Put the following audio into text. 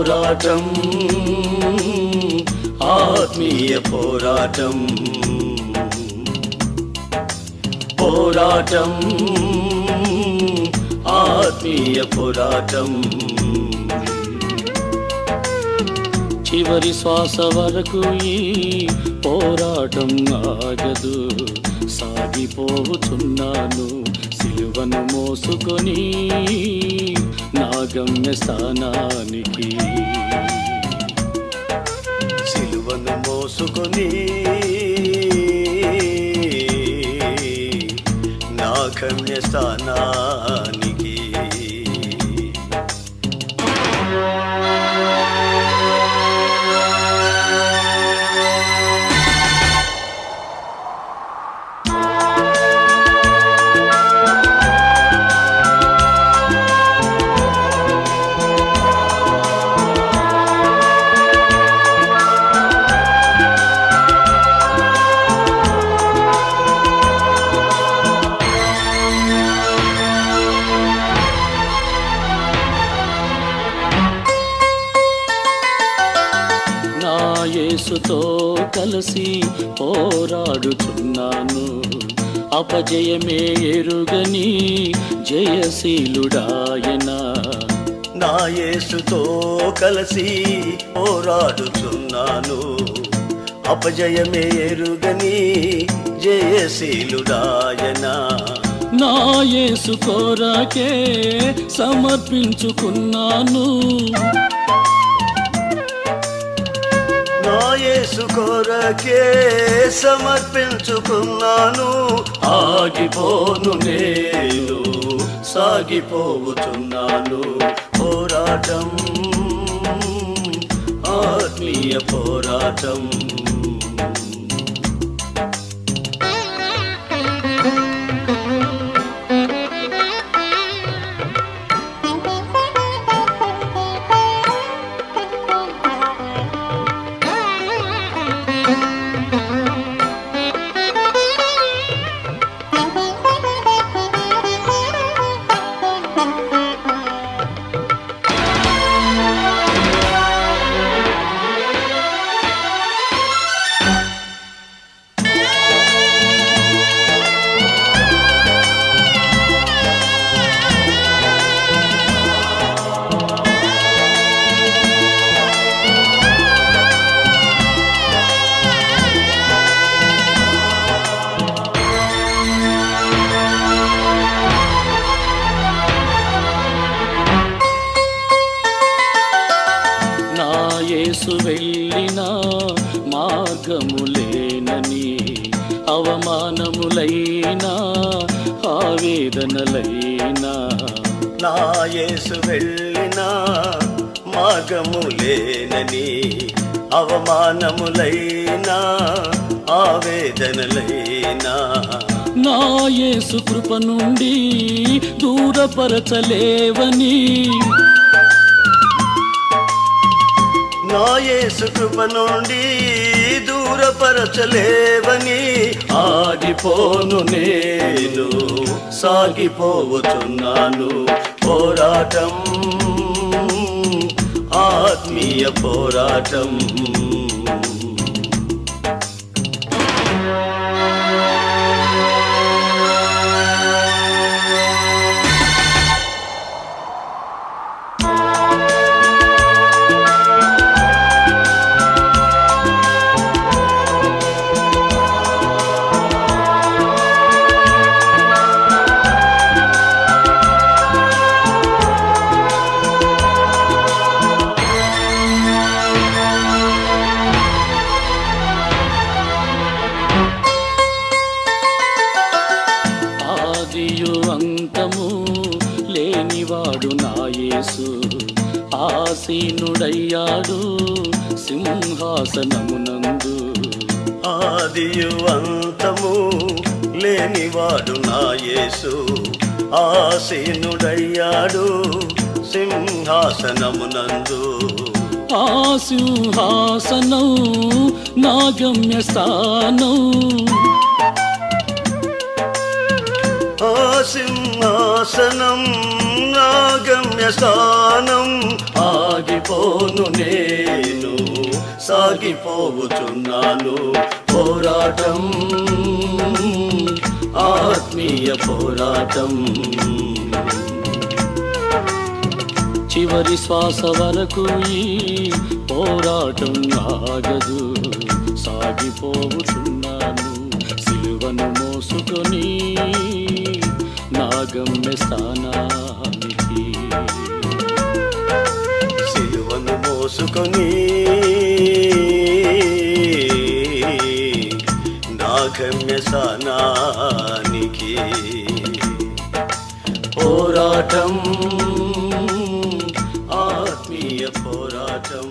పోరాటం ఆత్మీయ పోరాటం. పోరాటం ఆత్మీయ పోరాటం. చివరి శ్వాస వరకు ఈ పోరాటం ఆగదు. సాగిపోతున్నాను సిలువను మోసుకొని గమ్య స్థానానికి సిలువను మోసుకొని నా గమ్య స్థానానికి యేసుతో కలిసి పోరాడుచున్నాను. అపజయమే ఎరుగని జయశీలుడాయన. నా యేసుతో కలిసి పోరాడుచున్నాను. అపజయమే ఎరుగని జయశీలుడాయన. నా యేసు కోరాకే సమర్పించుకున్నాను. నాయేసు కొరకే సమర్పించుకున్నాను. ఆగిపోను నేను సాగిపోతున్నాను పోరాటం ఆత్మీయ పోరాటం. మార్గములేనని అవమానములైనా ఆవేదనలైనా. నా యేసు వెళ్ళిన మార్గములేనని అవమానములైనా ఆవేదనలైనా. నా యేసు కృప నుండి దూరపరచలేవని నా యేసు కృప నుండి దూరపరచలేవని ఆగిపోను నేను సాగిపోవచున్నాను పోరాటం ఆత్మీయ పోరాటం. లేనివాడు నా యేసు. ఆసీనుడయ్యాడు సింహాసనమునందు. ఆదియు అంతము లేనివాడు నా యేసు. ఆసీనుడయ్యాడు సింహాసనమునందు. ఆ సింహాసనం నా గమ్యస్థానం. ఆ సింహాసనం నా గమ్య స్థానం ఆగిపోను నేను. సాగిపోవుచున్నాను. పోరాటం ఆత్మీయ పోరాటం. చివరి శ్వాస వరకు ఈ పోరాటం ఆగదు. సాగిపోతున్నాను సిలువను మోసుకొని నాగమ్య స్థానా మోసుకొని నా గమ్య స్థానానికి పోరాటం ఆత్మీయ పోరాటం.